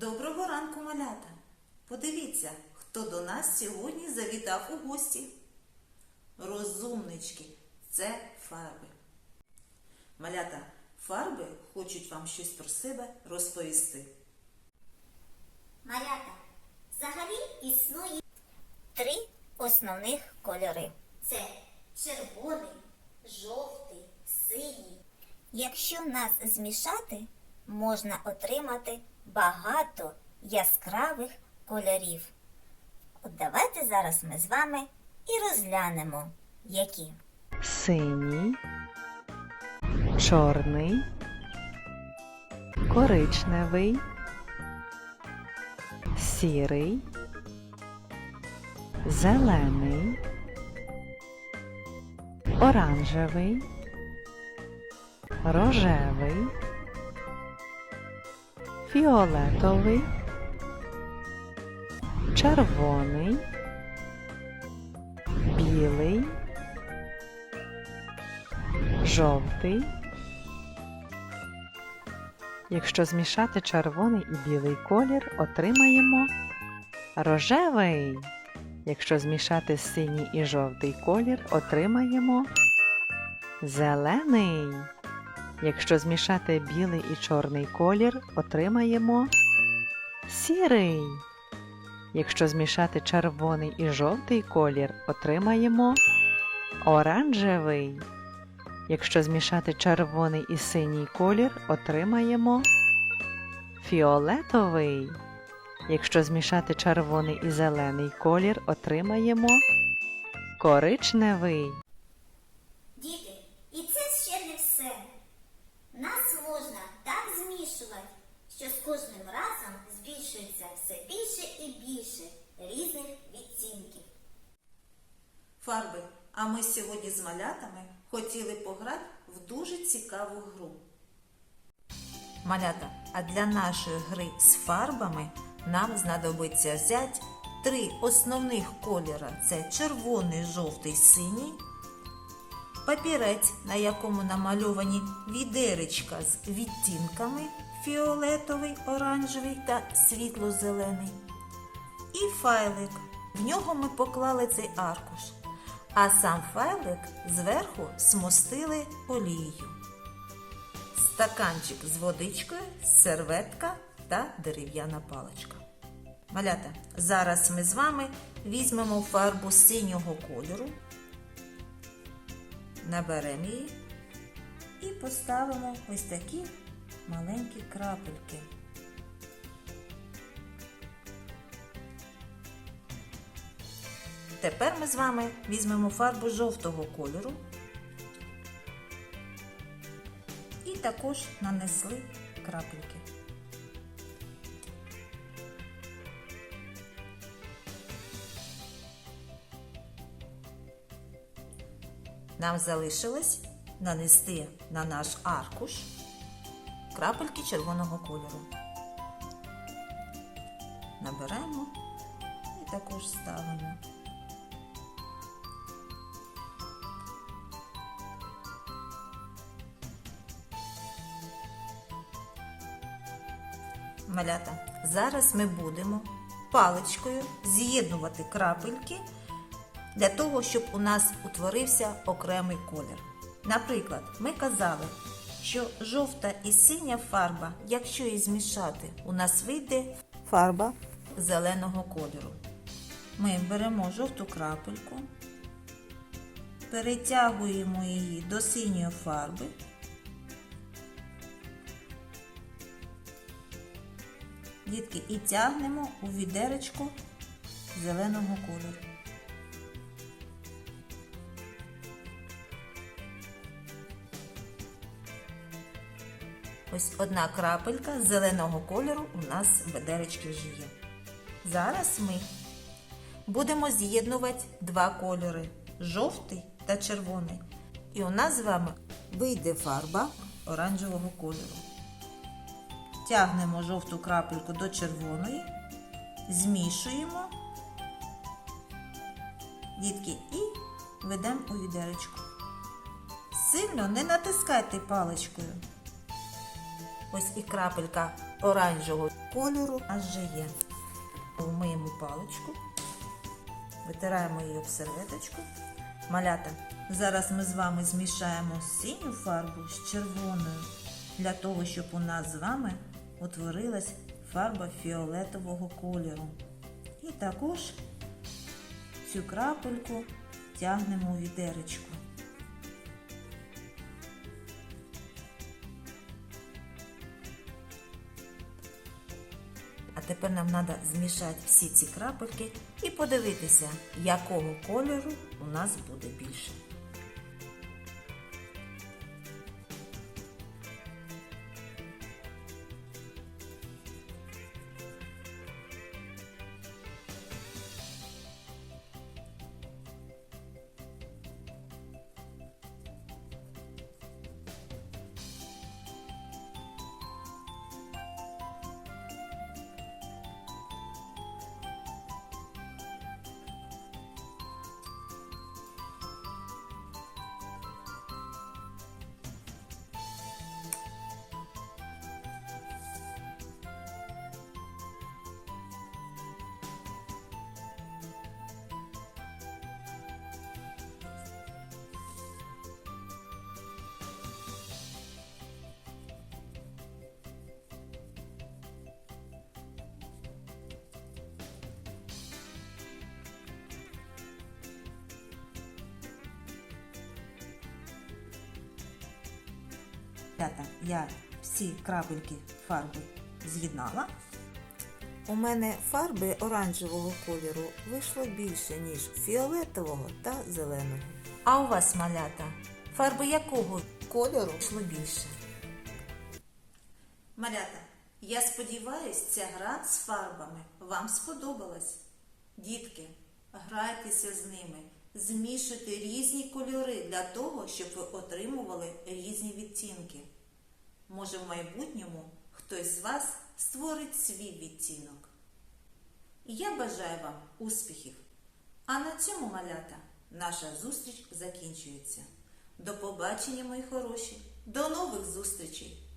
Доброго ранку, малята! Подивіться, хто до нас сьогодні завітав у гості. Розумнички, це фарби. Малята, фарби хочуть вам щось про себе розповісти. Малята, взагалі існує три основних кольори. Це червоний, жовтий, синій. Якщо нас змішати, можна отримати багато яскравих кольорів. От давайте зараз ми з вами і розглянемо, які. синій, чорний, коричневий, сірий, зелений, оранжевий, рожевий, фіолетовий, червоний, білий, жовтий. Якщо змішати червоний і білий колір, отримаємо рожевий. Якщо змішати синій і жовтий колір, отримаємо зелений. Якщо змішати білий і чорний колір, отримаємо сірий. Якщо змішати червоний і жовтий колір, отримаємо оранжевий. Якщо змішати червоний і синій колір, отримаємо фіолетовий. Якщо змішати червоний і зелений колір, отримаємо коричневий. Діти, і це ще не все. Нас можна так змішувати, що з кожним разом збільшується все більше і більше різних відтінків. Фарби, а ми сьогодні з малятами хотіли пограти в дуже цікаву гру. Малята, а для нашої гри з фарбами нам знадобиться взяти три основних кольора: це червоний, жовтий, синій, папірець, на якому намальовані відеречка з відтінками фіолетовий, оранжевий та світло-зелений. І файлик. В нього ми поклали цей аркуш. А сам файлик зверху смостили олією. Стаканчик з водичкою, серветка та дерев'яна паличка. Малята, зараз ми з вами візьмемо фарбу синього кольору, наберемо її і поставимо ось такі маленькі крапельки. Тепер ми з вами візьмемо фарбу жовтого кольору і також нанесли крапельки. Нам залишилось нанести на наш аркуш крапельки червоного кольору. Наберемо і також ставимо. Малята, зараз ми будемо паличкою з'єднувати крапельки для того, щоб у нас утворився окремий колір. Наприклад, ми казали, що жовта і синя фарба, якщо її змішати, у нас вийде фарба зеленого кольору. Ми беремо жовту крапельку, перетягуємо її до синьої фарби. Дітки, і тягнемо у відеречко зеленого кольору. Ось одна крапелька зеленого кольору у нас в вже є. Зараз ми будемо з'єднувати два кольори жовтий та червоний. І у нас з вами вийде фарба оранжевого кольору. Тягнемо жовту крапельку до червоної, змішуємо, дітки, і ведемо у відеречку. Сильно не натискайте паличкою. Ось і крапелька оранжевого кольору нас вже є. Вмиємо паличку, витираємо її об серветочку. Малята, зараз ми з вами змішаємо синю фарбу з червоною, для того, щоб у нас з вами утворилась фарба фіолетового кольору. І також цю крапельку тягнемо у відеречку. Тепер нам треба змішати всі ці крапельки і подивитися, якого кольору у нас буде більше. Ребята, я всі крапельки фарби з'єднала. У мене фарби оранжевого кольору вийшло більше, ніж фіолетового та зеленого. А у вас, малята, фарби якого кольору вийшло більше? Малята, я сподіваюся, ця гра з фарбами вам сподобалась. Дітки, грайтеся з ними, змішуйте різні кольори для того, щоб ви отримували різні відтінки. Може, в майбутньому хтось з вас створить свій відтінок. Я бажаю вам успіхів! А на цьому, малята, наша зустріч закінчується. До побачення, мої хороші! До нових зустрічей!